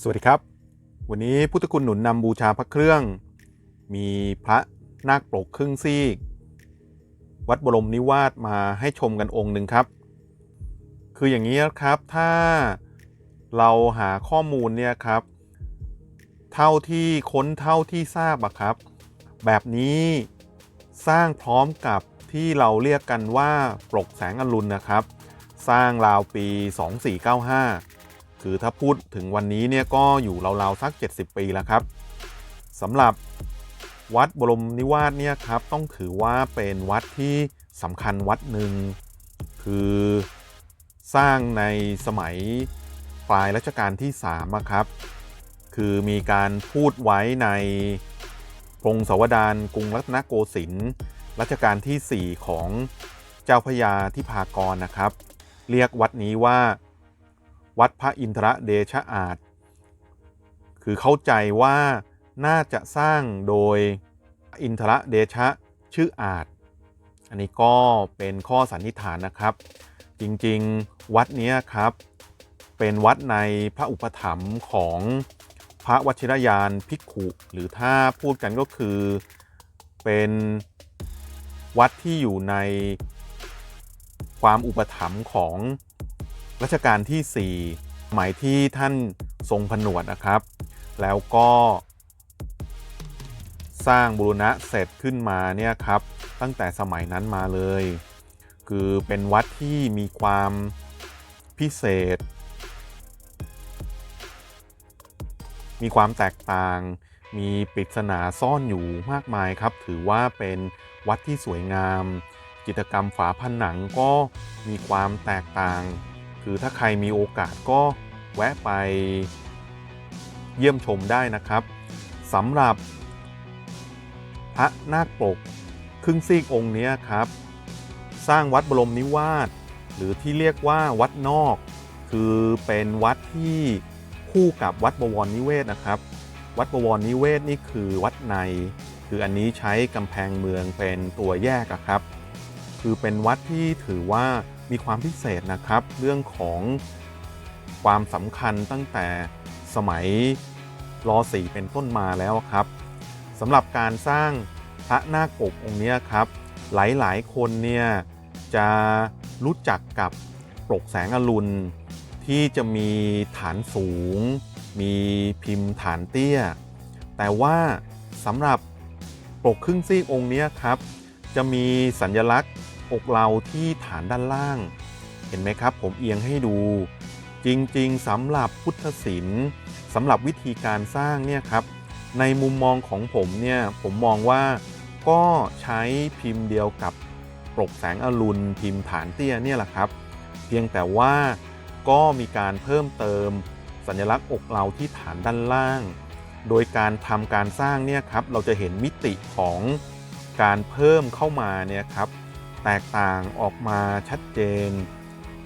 สวัสดีครับ วันนี้พุทธคุณหนุนนำบูชาพระเครื่อง มีพระนาคปลกครึ่งซีก วัดบรมนิวาสมาให้ชมกันองค์หนึ่งครับ คืออย่างนี้ครับถ้าเราหาข้อมูลเนี่ยครับ เท่าที่ค้นเท่าที่ทราบอะครับ แบบนี้สร้างพร้อมกับที่เราเรียกกันว่าปลกแสงอรุณนะครับ สร้างราวปี 2495 คือถ้าพูดถึงวันนี้เนี่ยก็อยู่ราวๆสัก 70 ปีแล้วครับสำหรับวัดบรมนิวาสเนี่ยครับต้องถือว่าเป็นวัดที่สำคัญวัดหนึ่งคือสร้างในสมัยปลายรัชกาลที่3ครับ คือมีการพูดไว้ในพงศาวดารกรุงรัตนโกสินทร์รัชกาลทีสี่4 ของเจ้าพยาทิพากรนะครับ เรียกวัดนี้ว่า วัดพระอินทรเดชะอาจ คือเข้าใจว่าน่าจะสร้างโดยอินทรเดชะชื่ออาจ อันนี้ก็เป็นข้อสันนิษฐานนะครับ จริงๆวัดนี้ครับ เป็นวัดในพระอุปถัมภ์ของพระวชิรยานภิกขุ หรือถ้าพูดกันก็คือเป็นวัดที่อยู่ในความอุปถัมภ์ของ รัชกาลที่ 4 หมายที่ท่านทรงผนวดนะครับ แล้วก็สร้างบูรณะเสร็จขึ้นมาเนี่ยครับตั้งแต่สมัยนั้นมาเลย คือเป็นวัดที่มีความพิเศษ มีความแตกต่าง มีปริศนาซ่อนอยู่มากมายครับ ถือว่าเป็นวัดที่สวยงาม จิตรกรรมฝาผนังก็มีความแตกต่าง คือถ้าใครมีโอกาสก็แวะไปเยี่ยมชมได้นะครับสำหรับ พระนาคปกครึ่งซีกองค์นี้ครับ สร้างวัดบรมนิวาสหรือที่เรียกว่าวัดนอก คือเป็นวัดที่คู่กับวัดบวรนิเวศนะครับ วัดบวรนิเวศนี่คือวัดใน คืออันนี้ใช้กำแพงเมืองเป็นตัวแยกครับ คือเป็นวัดที่ถือว่า มีความพิเศษนะครับ เรื่องของความสำคัญตั้งแต่สมัยรอสีเป็นต้นมาแล้วครับสำหรับการสร้างพระนาคปกองค์เนี้ยครับ หลายๆ คนเนี่ยจะรู้จักกับปกแสงอรุณ ที่จะมีฐานสูง มีพิมพ์ฐานเตี้ย แต่ว่าสำหรับปกครึ่งซีกองค์เนี้ยครับ จะมีสัญลักษณ์ อกเราที่ฐานด้านล่าง เห็นไหมครับ ผมเอียงให้ดู จริงๆสำหรับพุทธศิลป์สำหรับวิธีการสร้างเนี่ยครับ ในมุมมองของผมเนี่ยผมมองว่าก็ใช้พิมพ์เดียวกับปลกแสงอรุณพิมพ์ฐานเตี้ยเนี่ยแหละครับ เพียงแต่ว่าก็มีการเพิ่มเติมสัญลักษณ์อกเราที่ฐานด้านล่าง โดยการทำการสร้างเนี่ยครับเราจะเห็นมิติของการเพิ่มเข้ามาเนี่ยครับ แตกต่างออกมาชัดเจน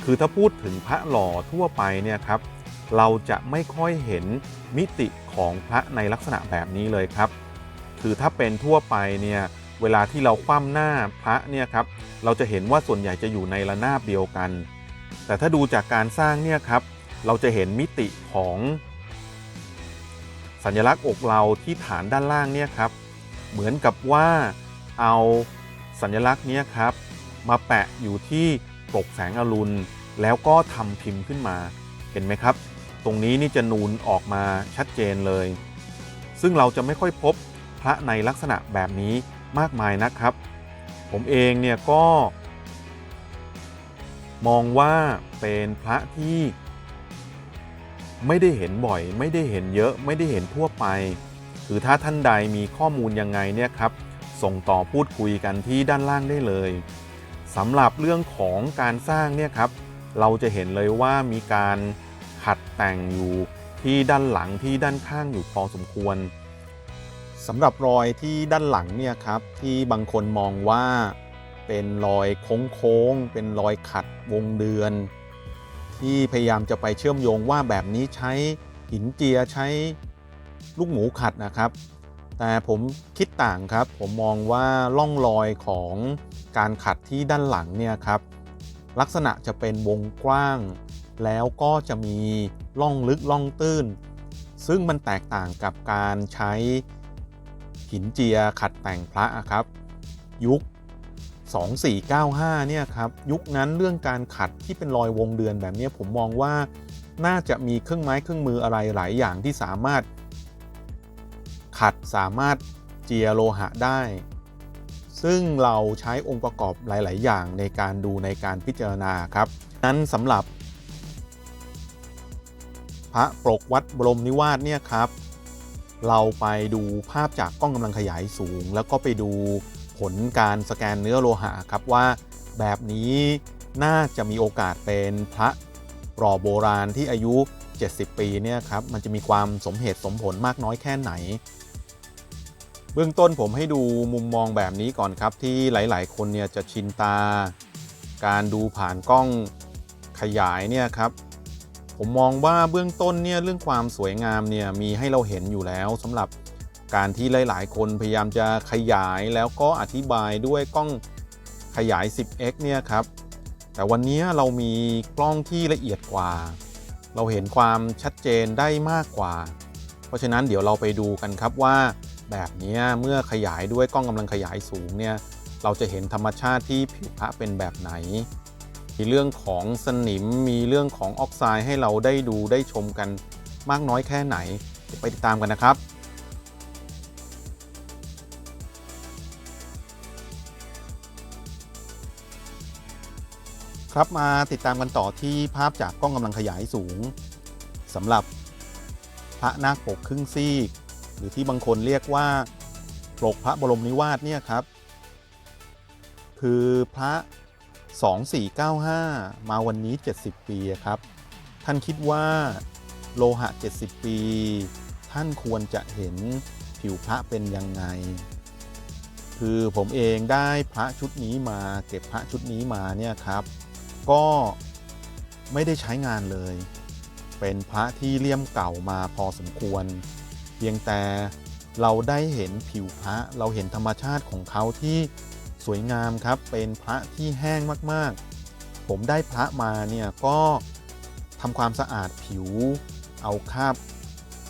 คือถ้าพูดถึงพระหล่อทั่วไปเนี่ยครับเราจะไม่ค่อยเห็นมิติของพระในลักษณะแบบนี้เลยครับ คือถ้าเป็นทั่วไปเนี่ยเวลาที่เราคว่ำหน้าพระเนี่ยครับเราจะเห็นว่าส่วนใหญ่จะอยู่ในระนาบเดียวกัน แต่ถ้าดูจากการสร้างเนี่ยครับเราจะเห็นมิติของสัญลักษณ์อกเราที่ฐานด้านล่างเนี่ยครับเหมือนกับว่าเอาสัญลักษณ์เนี้ยครับ มาแปะอยู่ที่ปกแสงอรุณ แล้วก็ทำพิมพ์ขึ้นมา เห็นไหมครับ ตรงนี้นี่จะนูนออกมาชัดเจนเลย ซึ่งเราจะไม่ค่อยพบพระในลักษณะแบบนี้มากมายนะครับ ผมเองเนี่ยก็ มองว่าเป็นพระที่ไม่ได้เห็นบ่อย ไม่ได้เห็นเยอะ ไม่ได้เห็นทั่วไปคือถ้าท่านใดมีข้อมูลยังไงเนี่ยครับ ส่งต่อพูดคุยกันที่ด้านล่างได้เลย สำหรับเรื่องของการสร้างเนี่ยครับเราจะเห็นเลยว่ามีการขัดแต่งอยู่ที่ด้านหลังที่ด้านข้างอยู่พอสมควรสำหรับรอยที่ด้านหลังเนี่ยครับที่บางคนมองว่าเป็นรอยโค้งๆเป็นรอยขัดวงเดือน ที่พยายามจะไปเชื่อมโยงว่าแบบนี้ใช้หินเจียใช้ลูกหมูขัดนะครับ แต่ผมคิดต่างครับ ผมมองว่าล่องรอยของการขัดที่ด้านหลังเนี่ยครับลักษณะจะเป็นวงกว้าง แล้วก็จะมีล่องลึกล่องตื้น ซึ่งมันแตกต่างกับการใช้หินเจียขัดแต่งพระอะครับ ยุค 2495 เนี่ยครับยุคนั้นเรื่องการขัดที่เป็นรอยวงเดือนแบบนี้ผมมองว่าน่าจะมีเครื่องไม้เครื่องมืออะไรหลายอย่างที่สามารถ ขัดสามารถเจียโลหะได้ ซึ่งเราใช้องค์ประกอบหลาย ๆ อย่างในการดูในการพิจารณาครับ นั้นสำหรับ พระปรกวัดบรมนิวาสเนี่ยครับ เราไปดูภาพจากกล้องกำลังขยายสูง แล้วก็ไปดูผลการสแกนเนื้อโลหะครับว่าแบบนี้น่าจะมีโอกาสเป็นพระปรอโบราณที่อายุ 70 ปีเนี่ยครับมันจะมีความสมเหตุสมผลมากน้อยแค่ไหน เบื้องต้นผมให้ดูมุมมองแบบนี้ก่อนครับ ที่หลาย ๆ คนเนี่ยจะชินตา การดูผ่านกล้องขยายเนี่ยครับผมมองว่าเบื้องต้นเนี่ยเรื่องความสวยงามเนี่ยมีให้เราเห็นอยู่แล้วสำหรับการที่หลาย ๆ คนพยายามจะขยายแล้วก็อธิบายด้วยกล้องขยาย 10x เนี่ยครับแต่วันนี้เรามีกล้องที่ละเอียดกว่า เราเห็นความชัดเจนได้มากกว่า เพราะฉะนั้นเดี๋ยวเราไปดูกันครับว่า แบบนี้เมื่อขยายด้วยกล้องกำลังขยายสูงเนี่ยเราจะเห็นธรรมชาติที่ผิวพระเป็นแบบไหน มีเรื่องของสนิมมีเรื่องของออกไซด์ให้เราได้ดูได้ชมกันมากน้อยแค่ไหนไปติดตามกันนะครับครับมาติดตามกันต่อที่ภาพจากกล้องกำลังขยายสูงสำหรับพระนาคปกครึ่งซีก หรือที่บางคนเรียกว่าปลกพระบรมนิวาสเนี่ยครับ คือพระ 2495 มาวันนี้ 70 ปีครับ ท่านคิดว่าโลหะ 70 ปี ท่านควรจะเห็นผิวพระเป็นยังไง คือผมเองได้พระชุดนี้มาเก็บพระชุดนี้มาเนี่ยครับ ก็ไม่ได้ใช้งานเลย เป็นพระที่เลี่ยมเก่ามาพอสมควร พียงแต่เราได้เห็นผิวพระเราเห็นธรรมชาติของเขาที่สวยงามครับ เป็นพระที่แห้งมากๆ ผมได้พระมาเนี่ยก็ทำความสะอาดผิว เอาคราบ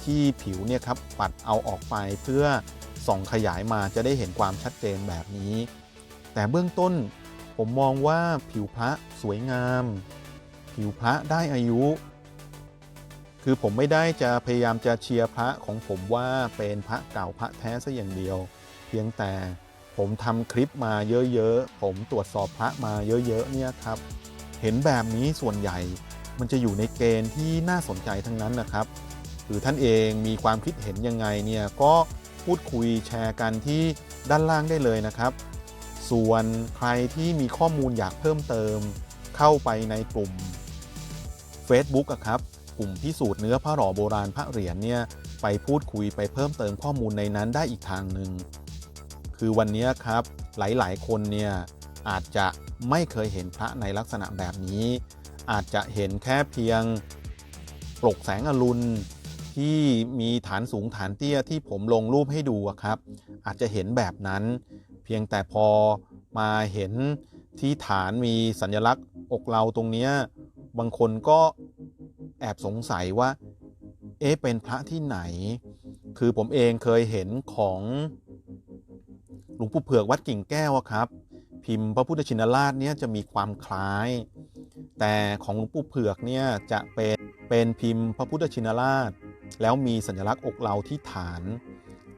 ที่ผิวเนี่ยครับปัดเอาออกไปเพื่อส่องขยายมาจะได้เห็นความชัดเจนแบบนี้ แต่เบื้องต้นผมมองว่าผิวพระสวยงาม ผิวพระได้อายุ คือผมไม่ได้จะพยายามจะเชียร์พระของผมว่าเป็นพระเก่าพระแท้ซะอย่างเดียว เพียงแต่ผมทำคลิปมาเยอะๆ ผมตรวจสอบพระมาเยอะๆเนี่ยครับ เห็นแบบนี้ส่วนใหญ่มันจะอยู่ในเกณฑ์ที่น่าสนใจทั้งนั้นนะครับ หรือท่านเองมีความคิดเห็นยังไงเนี่ยก็พูดคุยแชร์กันที่ด้านล่างได้เลยนะครับ ส่วนใครที่มีข้อมูลอยากเพิ่มเติม เข้าไปในกลุ่ม Facebook อะครับ กลุ่มพิสูจน์เนื้อพระหล่อโบราณพระเหรียญเนี่ยไปพูดคุยไปเพิ่มเติมข้อมูลในนั้นได้อีกทางหนึ่งคือวันนี้ครับหลายๆ คนเนี่ยอาจจะไม่เคยเห็นพระในลักษณะแบบนี้ อาจจะเห็นแค่เพียงปลกแสงอรุณที่มีฐานสูงฐานเตี้ยที่ผมลงรูปให้ดูครับ อาจจะเห็นแบบนั้น เพียงแต่พอมาเห็นที่ฐานมีสัญลักษณ์อกเราตรงนี้บางคนก็ แอบสงสัยว่า เอ๊ะเป็นพระที่ไหน คือผมเองเคยเห็นของหลวงปู่เผือกวัดกิ่งแก้วครับ พิมพ์พระพุทธชินราชเนี่ยจะมีความคล้าย แต่ของหลวงปู่เผือกเนี่ยจะเป็นเป็นพิมพ์พระพุทธชินราช แล้วมีสัญลักษณ์อกเราที่ฐาน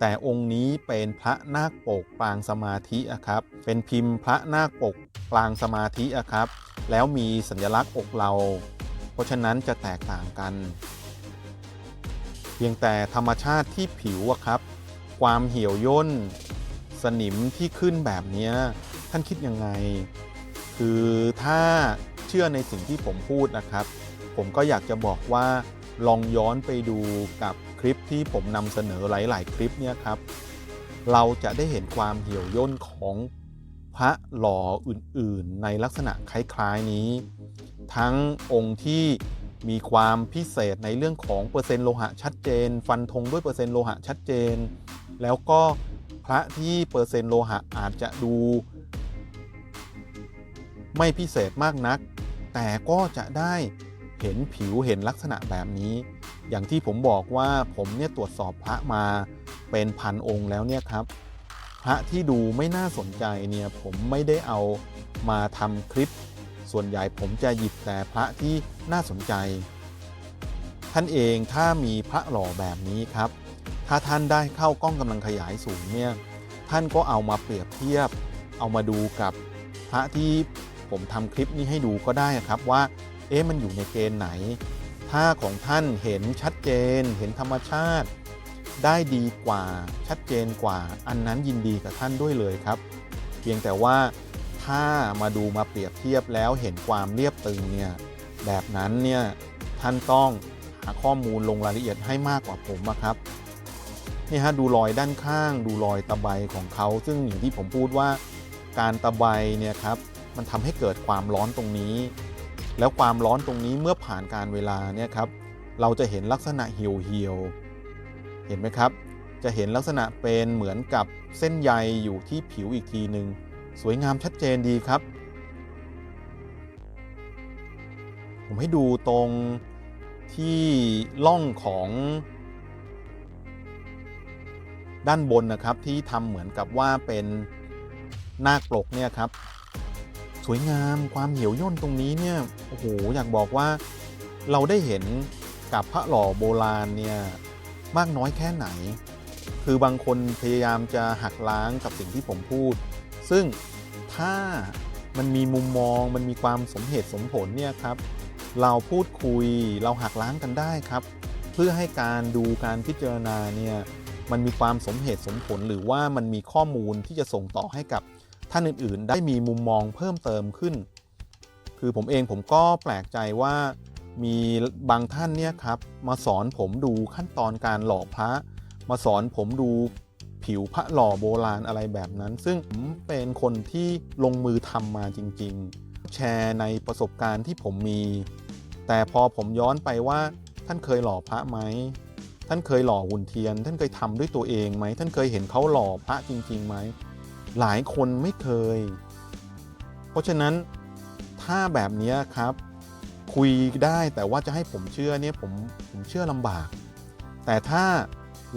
แต่องค์นี้เป็นพระนาคปกปางสมาธิอะครับ เป็นพิมพ์พระนาคปกปางสมาธิอะครับ แล้วมีสัญลักษณ์อกเรา เพราะฉะนั้นจะแตกต่างกัน เพียงแต่ธรรมชาติที่ผิวครับ ความเหี่ยวย่น สนิมที่ขึ้นแบบนี้ท่านคิดยังไง คือถ้าเชื่อในสิ่งที่ผมพูดนะครับ ผมก็อยากจะบอกว่าลองย้อนไปดูกับคลิปที่ผมนำเสนอหลาย ๆ คลิปเนี่ยครับ เราจะได้เห็นความเหี่ยวย่นของพระหล่ออื่น ๆ ในลักษณะคล้าย ๆ นี้ ทั้งองค์ที่มีความพิเศษในเรื่องของเปอร์เซ็นต์โลหะชัดเจน ฟันธงด้วยเปอร์เซ็นต์โลหะชัดเจน แล้วก็พระที่เปอร์เซ็นต์โลหะอาจจะดู ไม่พิเศษมากนัก แต่ก็จะได้เห็นผิวเห็นลักษณะแบบนี้ อย่างที่ผมบอกว่าผมเนี่ยตรวจสอบพระมาเป็นพันองค์แล้วเนี่ยครับ พระที่ดูไม่น่าสนใจเนี่ยผมไม่ได้เอามาทำคลิป ส่วนใหญ่ผมจะหยิบแต่พระที่น่าสนใจ ท่านเองถ้ามีพระหล่อแบบนี้ครับ ถ้าท่านได้เข้ากล้องกำลังขยายสูงเนี่ยท่านก็เอามาเปรียบเทียบ เอามาดูกับพระที่ผมทำคลิปนี้ให้ดูก็ได้ครับว่า เอ๊ะมันอยู่ในเกณฑ์ไหน ถ้าของท่านเห็นชัดเจน เห็นธรรมชาติ ได้ดีกว่าชัดเจนกว่า อันนั้นยินดีกับท่านด้วยเลยครับ เพียงแต่ว่า ถ้ามาดูมาเปรียบเทียบแล้วเห็นความเรียบตึงเนี่ยแบบนั้นเนี่ยท่านต้องหาข้อมูลลงรายละเอียดให้มากกว่าผมอะครับนี่ฮะดูรอยด้านข้าง ดูรอยตะไบของเขา ซึ่งอย่างที่ผมพูดว่าการตะไบเนี่ยครับมันทำให้เกิดความร้อนตรงนี้ แล้วความร้อนตรงนี้เมื่อผ่านการเวลาเนี่ยครับเราจะเห็นลักษณะเหี่ยวเหี่ยวๆเห็นไหมครับ จะเห็นลักษณะเป็นเหมือนกับเส้นใยอยู่ที่ผิวอีกทีหนึ่ง สวยงามชัดเจนดีครับ ผมให้ดูตรงที่ล่องของด้านบนนะครับที่ทำเหมือนกับว่าเป็นนาคปลกเนี่ยครับ สวยงามความเหี่ยวย่นตรงนี้เนี่ยโอ้โหอยากบอกว่าเราได้เห็นกับพระหล่อโบราณเนี่ยมากน้อยแค่ไหน คือบางคนพยายามจะหักล้างกับสิ่งที่ผมพูด ซึ่งถ้ามันมีมุมมองมันมีความสมเหตุสมผลเนี่ยครับเราพูดคุยเราหักล้างกันได้ครับ เพื่อให้การดูการพิจารณาเนี่ยมันมีความสมเหตุสมผล หรือว่ามันมีข้อมูลที่จะส่งต่อให้กับท่านอื่นๆ ได้มีมุมมองเพิ่มเติมขึ้น คือผมเองผมก็แปลกใจว่ามีบางท่านเนี่ยครับมาสอนผมดูขั้นตอนการหล่อพระ มาสอนผมดู ผิวพระหล่อโบราณอะไรแบบนั้น ซึ่งผมเป็นคนที่ลงมือทำมาจริง ๆ แชร์ในประสบการณ์ที่ผมมี แต่พอผมย้อนไปว่าท่านเคยหล่อพระไหมท่านเคยหล่อหุ่นเทียน ท่านเคยทำด้วยตัวเองไหมท่านเคยเห็นเขาหล่อพระจริงๆไหมหลายคนไม่เคย เพราะฉะนั้นถ้าแบบนี้ครับคุยได้แต่ว่าจะให้ผมเชื่อเนี่ยผมผมเชื่อลำบาก แต่ถ้า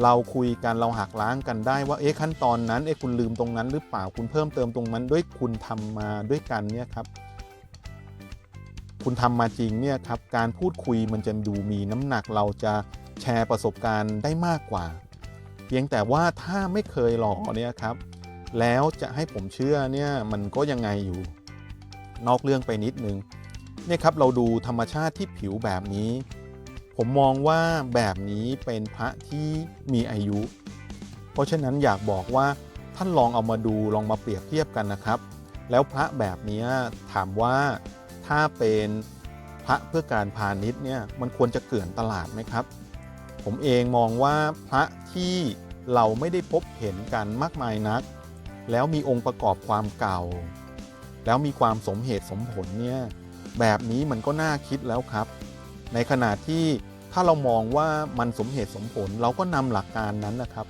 เราคุยกันเราหักล้างกันได้ว่าเอ๊ะขั้นตอนนั้นเอ๊ะคุณลืมตรงนั้นหรือเปล่าคุณเพิ่มเติมตรงนั้นด้วยคุณทำมาด้วยกันเนี่ยครับ คุณทำมาจริงเนี่ยครับการพูดคุยมันจะดูมีน้ำหนักเราจะแชร์ประสบการณ์ได้มากกว่า เพียงแต่ว่าถ้าไม่เคยหล่อเนี่ยครับแล้วจะให้ผมเชื่อเนี่ยมันก็ยังไงอยู่ นอกเรื่องไปนิดนึงเนี่ยครับเราดูธรรมชาติที่ผิวแบบนี้ ผมมองว่าแบบนี้เป็นพระที่มีอายุ เพราะฉะนั้นอยากบอกว่าท่านลองเอามาดูลองมาเปรียบเทียบกันนะครับ แล้วพระแบบนี้ถามว่าถ้าเป็นพระเพื่อการพาณิชย์เนี่ยมันควรจะเกลื่อนตลาดไหมครับ ผมเองมองว่าพระที่เราไม่ได้พบเห็นกันมากมายนัก แล้วมีองค์ประกอบความเก่า แล้วมีความสมเหตุสมผลเนี่ยแบบนี้มันก็น่าคิดแล้วครับ ในขณะที่ถ้าเรามองว่ามันสมเหตุสมผลเราก็นำหลักการนั้นนะครับ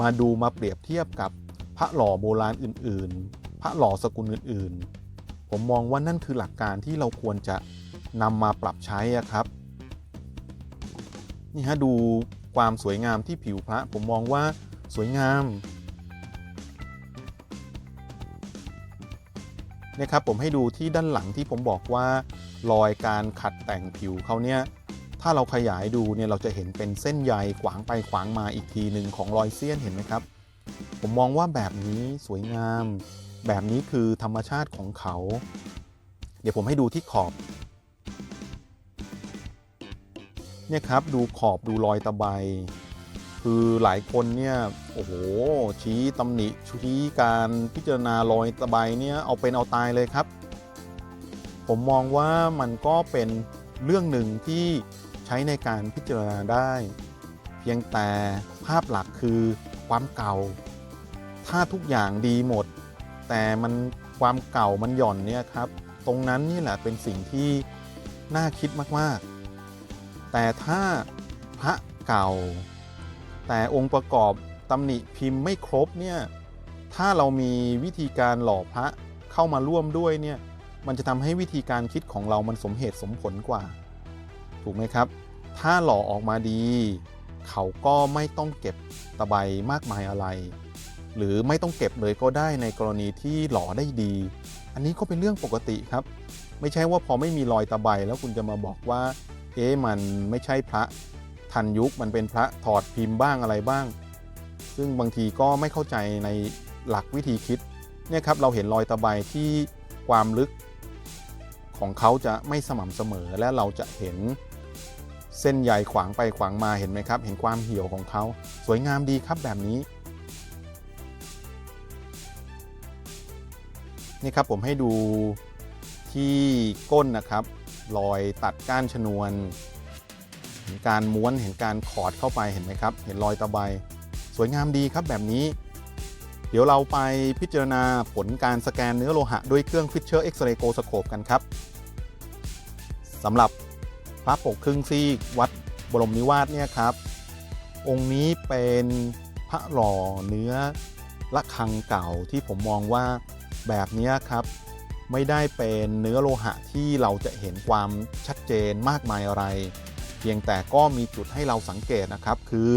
มาดูมาเปรียบเทียบกับพระหล่อโบราณอื่น ๆ พระหล่อสกุลอื่น ๆ ผมมองว่านั่นคือหลักการที่เราควรจะนำมาปรับใช้อะครับนี่ฮะดูความสวยงามที่ผิวพระ ผมมองว่าสวยงาม นี่ยครับผมให้ดูที่ด้านหลังที่ผมบอกว่ารอยการขัดแต่งผิวเขาเนี่ยถ้าเราขยายดูเนี่ยเราจะเห็นเป็นเส้นใยขวางไปขวางมาอีกทีหนึ่งของรอยเสี้ยนเห็นไหมครับ ผมมองว่าแบบนี้สวยงาม แบบนี้คือธรรมชาติของเขา เดี๋ยวผมให้ดูที่ขอบ เนี่ยครับดูขอบดูรอยตะไบ คือหลายคนเนี่ยโอ้โหชี้ตำหนิชี้การพิจารณารอยตะไบเนี่ยเอาเป็นเอาตายเลยครับ ผมมองว่ามันก็เป็นเรื่องหนึ่งที่ใช้ในการพิจารณาได้ เพียงแต่ภาพหลักคือความเก่า ถ้าทุกอย่างดีหมด แต่มันความเก่ามันหย่อนเนี่ยครับตรงนั้นนี่แหละเป็นสิ่งที่น่าคิดมากๆ แต่ถ้าพระเก่า แต่องค์ประกอบตำหนิพิมพ์ไม่ครบเนี่ยถ้าเรามีวิธีการหล่อพระเข้ามาร่วมด้วยเนี่ยมันจะทำให้วิธีการคิดของเรามันสมเหตุสมผลกว่า ถูกไหมครับ ถ้าหล่อออกมาดี เขาก็ไม่ต้องเก็บตะไบมากมายอะไร หรือไม่ต้องเก็บเลยก็ได้ในกรณีที่หล่อได้ดี อันนี้ก็เป็นเรื่องปกติครับ ไม่ใช่ว่าพอไม่มีรอยตะไบแล้วคุณจะมาบอกว่า เอ๊ะมันไม่ใช่พระ ทันยุคมันเป็นพระถอดพิมพ์บ้างอะไรบ้าง ซึ่งบางทีก็ไม่เข้าใจในหลักวิธีคิดเนี่ยครับเราเห็นรอยตะไบที่ความลึกของเขาจะไม่สม่ำเสมอและเราจะเห็นเส้นใยขวางไปขวางมาเห็นไหมครับ เห็นความเหี่ยวของเขาสวยงามดีครับแบบนี้นี่ครับผมให้ดูที่ก้นนะครับ รอยตัดก้านชนวน เห็นการม้วนเห็นการขอดเข้าไปเห็นไหมครับ เห็นรอยตะไบสวยงามดีครับแบบนี้ เดี๋ยวเราไปพิจารณาผลการสแกนเนื้อโลหะด้วยเครื่อง Fisher X-ray g o s c o p e กันครับสำหรับพระปกครึ่งซีกวัดบรมนิวาสเนี่ยครับ องค์นี้เป็นพระหล่อเนื้อระฆังเก่าที่ผมมองว่าแบบนี้ครับไม่ได้เป็นเนื้อโลหะที่เราจะเห็นความชัดเจนมากมายอะไร เพียงแต่ก็มีจุดให้เราสังเกตนะครับ คือ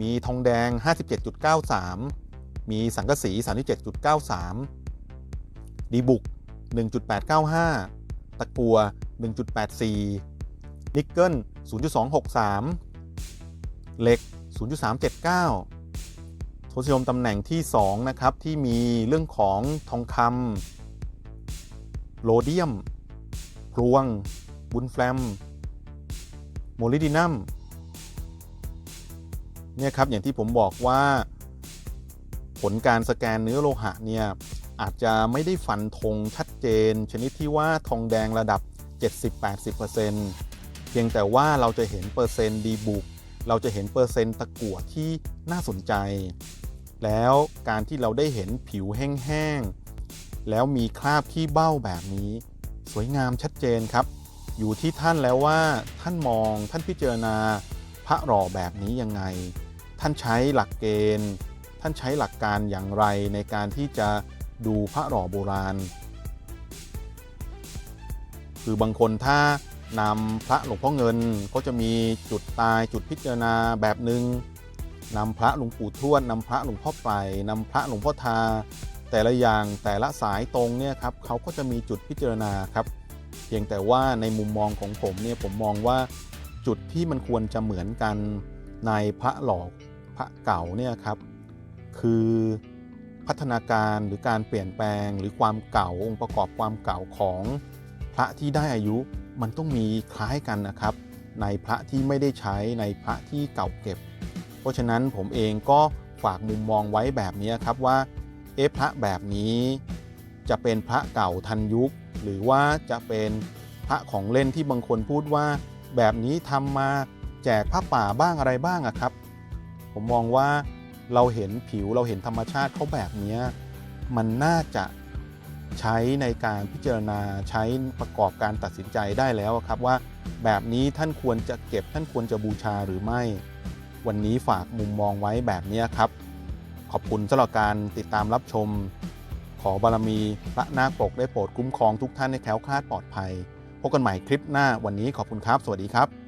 มีทองแดง 57.93 มีสังกะสี 37.93 ดีบุก 1.895 ตะกัว 1.84 นิกเกิล 0.263 เหล็ก 0.379 โทรซิยมตำแหน่งที่ 2 นะครับ ที่มีเรื่องของทองคำโรเดียม พลวง บุนแฟลม โมลิดินัมเนี่ยครับอย่างที่ผมบอกว่าผลการสแกนเนื้อโลหะเนี่ยอาจจะไม่ได้ฟันธงชัดเจน ชนิดที่ว่าทองแดงระดับ 70-80%เพียงแต่ว่าเราจะเห็นเปอร์เซ็นต์ดีบุกเราจะเห็นเปอร์เซ็นต์ตะกั่วที่น่าสนใจ แล้วการที่เราได้เห็นผิวแห้งๆ แล้วมีคราบขี้เบ้าแบบนี้ สวยงามชัดเจนครับ อยู่ที่ท่านแล้วว่าท่านมองท่านพิจารณาพระหล่อแบบนี้ยังไง ท่านใช้หลักเกณฑ์ ท่านใช้หลักการอย่างไรในการที่จะดูพระหล่อโบราณ คือบางคนถ้านำพระหลวงพ่อเงินก็จะมีจุดตายจุดพิจารณาแบบหนึง่งนำพระหลวงปู่ทวดนำพระหลวงพ่อไปนำพระหลวงพ่อทา แต่ละอย่างแต่ละสายตรงเนี่ยครับเขาก็จะมีจุดพิจารณาครับ เพียงแต่ว่าในมุมมองของผมเนี่ยผมมองว่าจุดที่มันควรจะเหมือนกันในพระหลอกพระเก่าเนี่ยครับคือพัฒนาการหรือการเปลี่ยนแปลงหรือความเก่าองค์ประกอบความเก่าของพระที่ได้อายุมันต้องมีคล้ายกันนะครับ ในพระที่ไม่ได้ใช้ในพระที่เก่าเก็บ เพราะฉะนั้นผมเองก็ฝากมุมมองไว้แบบนี้ครับว่าเอพระแบบนี้ จะเป็นพระเก่าทันยุค หรือว่าจะเป็นพระของเล่นที่บางคนพูดว่า แบบนี้ทำมาแจกพระป่าบ้างอะไรบ้างอะครับ ผมมองว่าเราเห็นผิวเราเห็นธรรมชาติเขาแบบนี้มันน่าจะใช้ในการพิจารณาใช้ประกอบการตัดสินใจได้แล้วครับว่า แบบนี้ท่านควรจะเก็บท่านควรจะบูชาหรือไม่ วันนี้ฝากมุมมองไว้แบบนี้ครับ ขอบคุณสำหรับการติดตามรับชม อบารมีพระนาคปกได้โปรดคุ้มครองทุกท่านให้แคล้วคลาดปลอดภัย พบกันใหม่คลิปหน้าวันนี้ขอบคุณครับ สวัสดีครับ